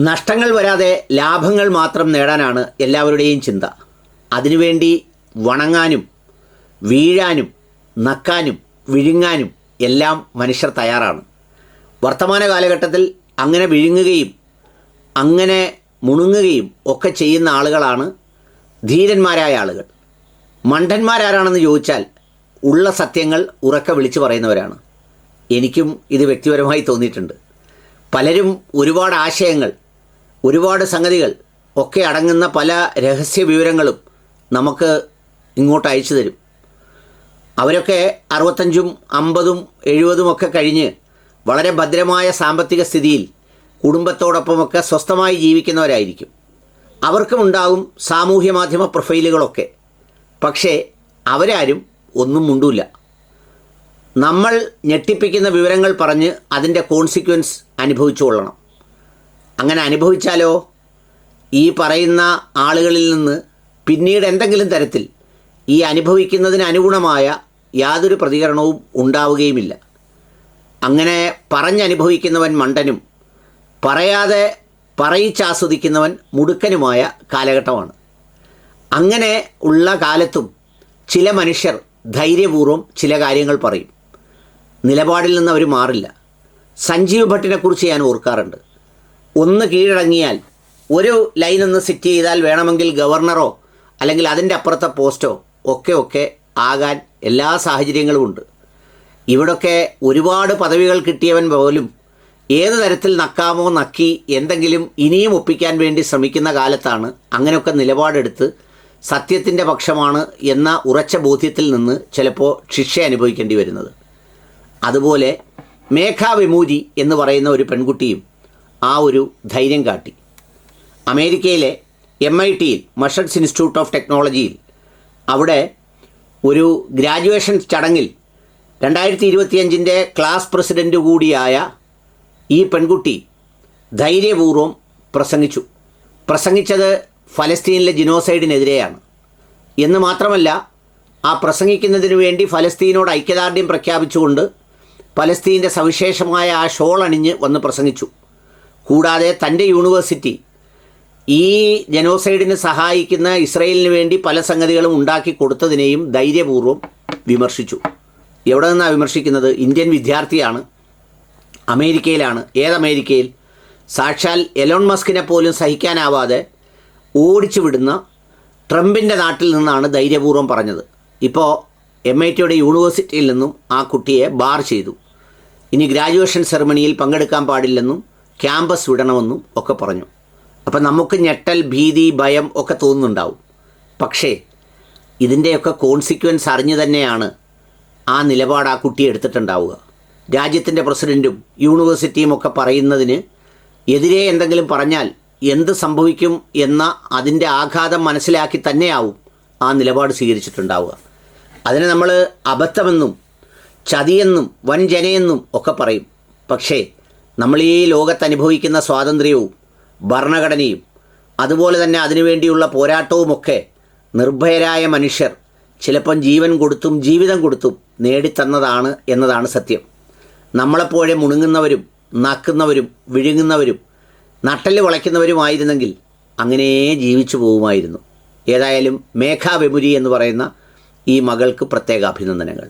നഷ്ടങ്ങൾ വരാതെ ലാഭങ്ങൾ മാത്രം നേടാനാണ് എല്ലാവരുടെയും ചിന്ത. അതിനുവേണ്ടി വണങ്ങാനും വീഴാനും നക്കാനും വിഴുങ്ങാനും എല്ലാം മനുഷ്യർ തയ്യാറാണ്. വർത്തമാന കാലഘട്ടത്തിൽ അങ്ങനെ വിഴുങ്ങുകയും അങ്ങനെ മുണുങ്ങുകയും ഒക്കെ ചെയ്യുന്ന ആളുകളാണ് ധീരന്മാരായ ആളുകൾ. മണ്ടന്മാരാരാണെന്ന് ചോദിച്ചാൽ ഉള്ള സത്യങ്ങൾ ഉറക്കെ വിളിച്ചു പറയുന്നവരാണ്. എനിക്കും ഇത് വ്യക്തിപരമായി തോന്നിയിട്ടുണ്ട്. പലരും ഒരുപാട് ആശയങ്ങൾ ഒരുപാട് സംഗതികൾ ഒക്കെ അടങ്ങുന്ന പല രഹസ്യ വിവരങ്ങളും നമുക്ക് ഇങ്ങോട്ട് അയച്ചു തരും. അവരൊക്കെ അറുപത്തഞ്ചും അമ്പതും എഴുപതും ഒക്കെ കഴിഞ്ഞ് വളരെ ഭദ്രമായ സാമ്പത്തിക സ്ഥിതിയിൽ കുടുംബത്തോടൊപ്പമൊക്കെ സ്വസ്ഥമായി ജീവിക്കുന്നവരായിരിക്കും. അവർക്കും ഉണ്ടാകും സാമൂഹ്യ മാധ്യമ പ്രൊഫൈലുകളൊക്കെ. പക്ഷേ അവരാരും ഒന്നും മുണ്ടൂല്ല നമ്മൾ ഞെട്ടിപ്പിക്കുന്ന വിവരങ്ങൾ പറഞ്ഞ് അതിന്റെ കോൺസിക്വൻസ് അനുഭവിച്ചു കൊള്ളണം. അങ്ങനെ അനുഭവിച്ചാലോ? ഈ പറയുന്ന ആളുകളിൽ നിന്ന് പിന്നീട് എന്തെങ്കിലും തരത്തിൽ ഈ അനുഭവിക്കുന്നതിന് അനുഗുണമായ യാതൊരു പ്രതികരണവും ഉണ്ടാവുകയുമില്ല. അങ്ങനെ പറഞ്ഞനുഭവിക്കുന്നവൻ മണ്ടനും പറയാതെ പറയിച്ചാസ്വദിക്കുന്നവൻ മുടുക്കനുമായ കാലഘട്ടമാണ്. അങ്ങനെ ഉള്ള കാലത്തും ചില മനുഷ്യർ ധൈര്യപൂർവം ചില കാര്യങ്ങൾ പറയും. നിലപാടിൽ നിന്ന് അവർ മാറില്ല. സഞ്ജീവ് ഭട്ടിനെക്കുറിച്ച് ഞാൻ ഓർക്കാറുണ്ട്. ഒന്ന് കീഴടങ്ങിയാൽ ഒരു ലൈൻ ഒന്ന് സെറ്റ് ചെയ്താൽ വേണമെങ്കിൽ ഗവർണറോ അല്ലെങ്കിൽ അതിന്റെ അപ്പുറത്തെ പോസ്റ്റോ ഒക്കെ ഒക്കെ ആകാൻ എല്ലാ സാഹചര്യങ്ങളും ഉണ്ട്. ഇവിടൊക്കെ ഒരുപാട് പദവികൾ കിട്ടിയവൻ പോലും ഏത് തരത്തിൽ നക്കാമോ നക്കി എന്തെങ്കിലും ഇനിയും ഒപ്പിക്കാൻ വേണ്ടി ശ്രമിക്കുന്ന കാലത്താണ് അങ്ങനെയൊക്കെ നിലപാടെടുത്ത് സത്യത്തിന്റെ പക്ഷമാണ് എന്ന ഉറച്ച ബോധ്യത്തിൽ നിന്ന് ചിലപ്പോൾ ശിക്ഷ അനുഭവിക്കേണ്ടി വരുന്നത്. അതുപോലെ മേഘ വിമൂരി എന്ന് പറയുന്ന ഒരു പെൺകുട്ടിയും ആ ഒരു ധൈര്യം കാട്ടി. അമേരിക്കയിലെ എം ഐ ടിയിൽ മഷഡ്സ് ഇൻസ്റ്റിറ്റ്യൂട്ട് ഓഫ് ടെക്നോളജിയിൽ അവിടെ ഒരു ഗ്രാജുവേഷൻ ചടങ്ങിൽ രണ്ടായിരത്തി ഇരുപത്തിയഞ്ചിന്റെ ക്ലാസ് പ്രസിഡന്റ് കൂടിയായ ഈ പെൺകുട്ടി ധൈര്യപൂർവം പ്രസംഗിച്ചു. പ്രസംഗിച്ചത് ഫലസ്തീനിലെ ജിനോസൈഡിനെതിരെയാണ്. എന്ന് മാത്രമല്ല ആ പ്രസംഗിക്കുന്നതിന് വേണ്ടി ഫലസ്തീനോട് ഐക്യദാർഢ്യം പ്രഖ്യാപിച്ചുകൊണ്ട് ഫലസ്തീന്റെ സവിശേഷമായ ആ ഷോൾ അണിഞ്ഞ് വന്ന് പ്രസംഗിച്ചു. കൂടാതെ തന്റെ യൂണിവേഴ്സിറ്റി ഈ ജനോസൈഡിന് സഹായിക്കുന്ന ഇസ്രയേലിന് വേണ്ടി പല സംഗതികളും ഉണ്ടാക്കി കൊടുത്തതിനെയും ധൈര്യപൂർവം വിമർശിച്ചു. എവിടെ നിന്നാണ് വിമർശിക്കുന്നത്? ഇന്ത്യൻ വിദ്യാർത്ഥിയാണ്. അമേരിക്കയിലാണ്. ഏത് അമേരിക്കയിൽ? സാക്ഷാൽ എലോൺ മസ്കിനെ പോലും സഹിക്കാനാവാതെ ഓടിച്ചു വിടുന്ന ട്രംപിന്റെ നാട്ടിൽ നിന്നാണ് ധൈര്യപൂർവം പറഞ്ഞത്. ഇപ്പോൾ എം ഐ ടിയുടെ യൂണിവേഴ്സിറ്റിയിൽ നിന്നും ആ കുട്ടിയെ ബാർ ചെയ്തു. ഇനി ഗ്രാജുവേഷൻ സെറമണിയിൽ പങ്കെടുക്കാൻ പാടില്ലെന്നും ക്യാമ്പസ് വിടണമെന്നും ഒക്കെ പറഞ്ഞു. അപ്പം നമുക്ക് ഞെട്ടൽ ഭീതി ഭയം ഒക്കെ തോന്നുന്നുണ്ടാവും. പക്ഷേ ഇതിന്റെയൊക്കെ കോൺസിക്വൻസ് അറിഞ്ഞു തന്നെയാണ് ആ നിലപാട് ആ കുട്ടി എടുത്തിട്ടുണ്ടാവുക. രാജ്യത്തിന്റെ പ്രസിഡന്റും യൂണിവേഴ്സിറ്റിയും ഒക്കെ പറയുന്നതിന് എതിരെ എന്തെങ്കിലും പറഞ്ഞാൽ എന്ത് സംഭവിക്കും എന്ന അതിന്റെ ആഘാതം മനസ്സിലാക്കി തന്നെയാവും ആ നിലപാട് സ്വീകരിച്ചിട്ടുണ്ടാവുക. അതിനെ നമ്മൾ അബദ്ധമെന്നും ചതിയെന്നും വൻജനയെന്നും ഒക്കെ പറയും. പക്ഷേ നമ്മൾ ഈ ലോകത്ത് അനുഭവിക്കുന്ന സ്വാതന്ത്ര്യവും ഭരണഘടനയും അതുപോലെ തന്നെ അതിനുവേണ്ടിയുള്ള പോരാട്ടവുമൊക്കെ നിർഭയരായ മനുഷ്യർ ചിലപ്പം ജീവൻ കൊടുത്തും ജീവിതം കൊടുത്തും നേടിത്തന്നതാണ് എന്നതാണ് സത്യം. നമ്മളെപ്പോലെ മുണുങ്ങുന്നവരും നക്കുന്നവരും വിഴുങ്ങുന്നവരും നട്ടൽ വളയ്ക്കുന്നവരുമായിരുന്നെങ്കിൽ അങ്ങനെ ജീവിച്ചു പോകുമായിരുന്നു ഏതായാലും മേഘാ വെമുരി എന്ന് പറയുന്ന ഈ മകൾക്ക് പ്രത്യേക അഭിനന്ദനങ്ങൾ.